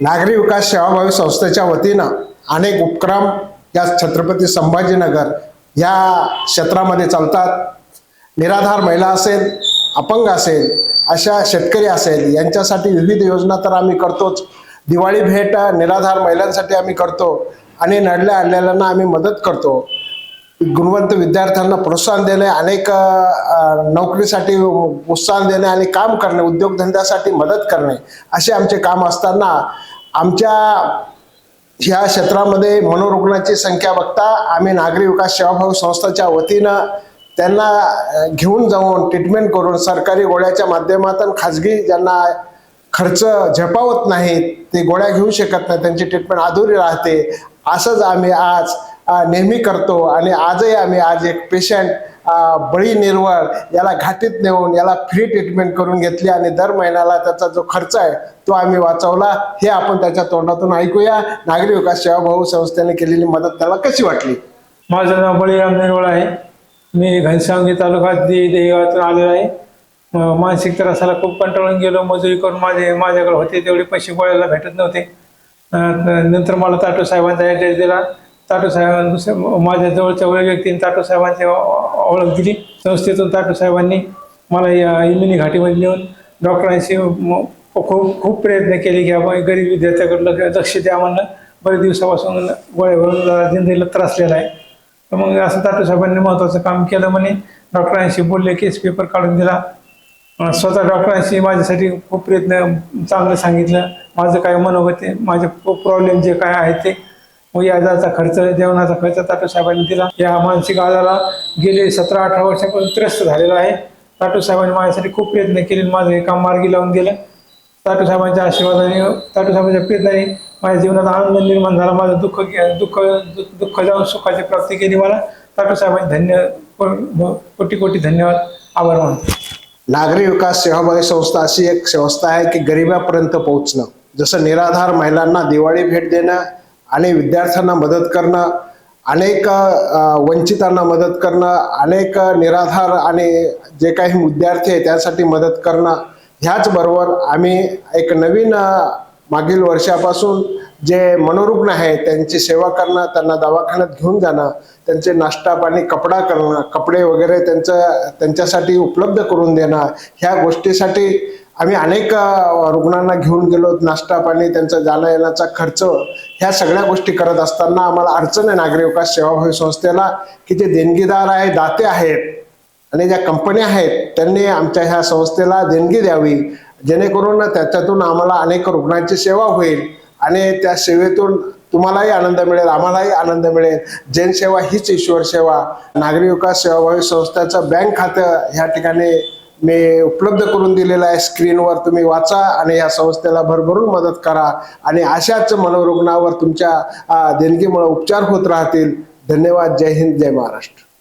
नागरी विकास सेवाभावी संस्थेच्या वतीनं अनेक उपक्रम या छत्रपती संभाजीनगर या क्षेत्रामध्ये चालतात. निराधार महिला असेल अपंग असेल अशा शेतकरी असेल यांच्यासाठी विविध योजना तर आम्ही करतोच. दिवाळी भेट निराधार महिलांसाठी आम्ही करतो आणि नडल्या आणलेल्यांना आम्ही मदत करतो. गुणवंत विद्यार्थ्यांना प्रोत्साहन देणे अनेक नोकरीसाठी प्रोत्साहन देणे आणि काम करणे उद्योगधंद्यासाठी मदत करणे असे आमचे काम असताना आमच्या ह्या क्षेत्रामध्ये मनोरुग्णाची संख्या बघता आम्ही नागरी विकास सेवाभाव संस्थेच्या वतीनं त्यांना घेऊन जाऊन ट्रीटमेंट करून सरकारी गोळ्याच्या माध्यमातून खाजगी ज्यांना खर्च झेपावत नाहीत ते गोळ्या घेऊ शकत नाही त्यांची ट्रीटमेंट अधुरी राहते. असंच आम्ही आज नेहमी करतो आणि आजही आम्ही आज एक पेशंट बळी निर्वळ याला घाटीत नेऊन याला फ्री ट्रीटमेंट करून घेतली आणि दर महिन्याला त्याचा जो खर्च आहे तो आम्ही वाचवला. हे आपण त्याच्या तोंडातून ऐकूया. नागरी विकास सेवाभाऊ संस्थेने केलेली मदत त्याला कशी वाटली? माझं नाव बळीराम निर्वळ आहे. मी घनसावंगी तालुका दे देगावातून आलेलो आहे. मानसिक त्रासाला खूप कंटाळून गेलो. मजुरी करून माझे माझ्याकडे होते तेवढे पैसे गोळ्याला भेटत नव्हते. नंतर मला ताटू साहेबांचा ॲड्रेस दिला. ताटू माझ्या जवळच्या वय व्यक्तीने ताटोसाहेबांची ओळख दिली. संस्थेतून ताटोसाहेबांनी मला या इमिनी घाटीमध्ये नेऊन डॉक्टरांशी खूप खूप प्रयत्न केले की आपण गरीब विद्यार्थ्याकडे लक्ष- लक्ष द्या म्हणलं बरेच दिवसापासून गोळ्यावरून जरा जिंदगीला त्रासलेला आहे. तर मग असं ताटोसाहेबांनी महत्त्वाचं काम केलं म्हणे. डॉक्टरांशी बोलले केस पेपर काढून दिला. स्वतः डॉक्टरांशी माझ्यासाठी खूप प्रयत्न चांगलं सांगितलं. माझं काय मनोगत माझे प्रॉब्लेम जे काय आहे ते मग याचा खर्च जेवणाचा खर्च ताटू साहेबांनी दिला. या मानसिक आजाराला गेले सतरा अठरा वर्षापासून त्रस्त झालेला आहे. ताटू साहेबांनी माझ्यासाठी खूप प्रयत्न केले माझं हे काम मार्गी लावून दिलं. ताटू साहेबांच्या आशीर्वादाने ताटू साहेबांच्या प्रयत्नाने माझ्या जीवनात आनंद निर्माण झाला माझं दुःख दुःख दुःख जाऊन सुखाची प्राप्ती केली मला. ताटू साहेबांनी धन्य कोटी कोटी धन्यवाद. आभार मानतो. नागरी विकास सेवाभावी संस्था अशी एक संस्था आहे की गरिबापर्यंत पोहोचणं. जसं निराधार महिलांना दिवाळी भेट देणं आणि विद्यार्थ्यांना मदत करणं अनेक वंचितांना मदत करणं अनेक निराधार आणि जे काही विद्यार्थी आहे त्यासाठी मदत करणं ह्याचबरोबर आम्ही एक नवीन मागील वर्षापासून जे मनोरुग्ण आहे त्यांची सेवा करणं त्यांना दवाखान्यात घेऊन जाणं त्यांचे नाश्ता पाणी कपडा करणं कपडे वगैरे त्यांचं त्यांच्यासाठी उपलब्ध करून देणं ह्या गोष्टीसाठी आम्ही अनेक रुग्णांना घेऊन गेलो नाश्ता पाणी त्यांचा जाणं येण्याचा खर्च ह्या सगळ्या गोष्टी करत असताना आम्हाला अडचण आहे नागरी विकास सेवाभावी संस्थेला की जे देणगीदार आहे दाते आहेत आणि ज्या कंपन्या आहेत त्यांनी आमच्या ह्या संस्थेला देणगी द्यावी. जेणेकरून त्याच्यातून आम्हाला अनेक रुग्णांची सेवा होईल आणि त्या सेवेतून तुम्हालाही आनंद मिळेल आम्हालाही आनंद मिळेल. जनसेवा हीच ईश्वर सेवा. नागरी विकास सेवाभावी संस्थेचं बँक खातं ह्या ठिकाणी मी उपलब्ध करून दिलेला आहे. स्क्रीनवर तुम्ही वाचा आणि या संस्थेला भरभरून मदत करा. आणि अशाच मनोरुग्णावर तुमच्या देणगीमुळे उपचार होत राहतील. धन्यवाद. जय हिंद. जय महाराष्ट्र.